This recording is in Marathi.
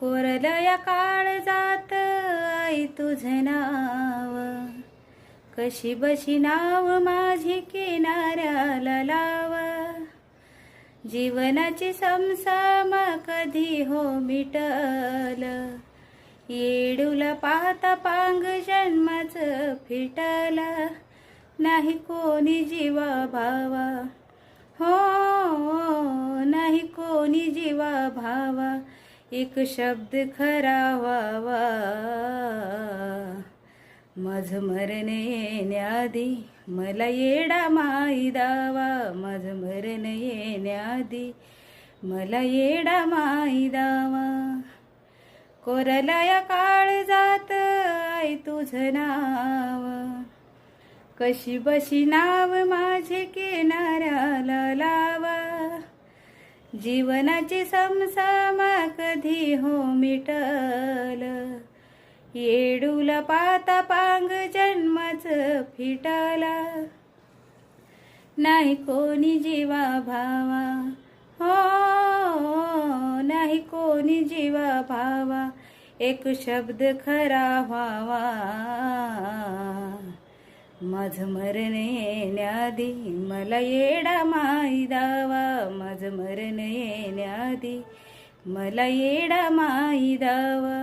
कोरलया काळ जात आई तुझं नाव. कशी बशी नाव माझी किनाऱ्याला लाव. जीवनाची समसम कधी हो मिटल. येडूला पाहता पांग जन्माच फिटल. नाही कोणी जीवा भावा. हो, हो नाही कोणी जीवा भावा. एक शब्द खरा व्हावा. माझ मरण येण्याआधी मला येडा माई दावा. माझ मरण येण्याआधी मला येडा माई दावा. कोरलाया काळ जात आई तुझं नाव. कशी बशी नाव माझे किनाऱ्याला जीवनाची समसामा कधी हो मिटल? येडूला पाता पांग जन्मच फिटला. नाही कोणी जीवा भावा. हो नाही कोणी जीवा भावा. एक शब्द खरा व्हावा. माझ मरण येण्याआधी मला येडा माई दावा माझ मरण येण्याआधी मला येडा माई दावा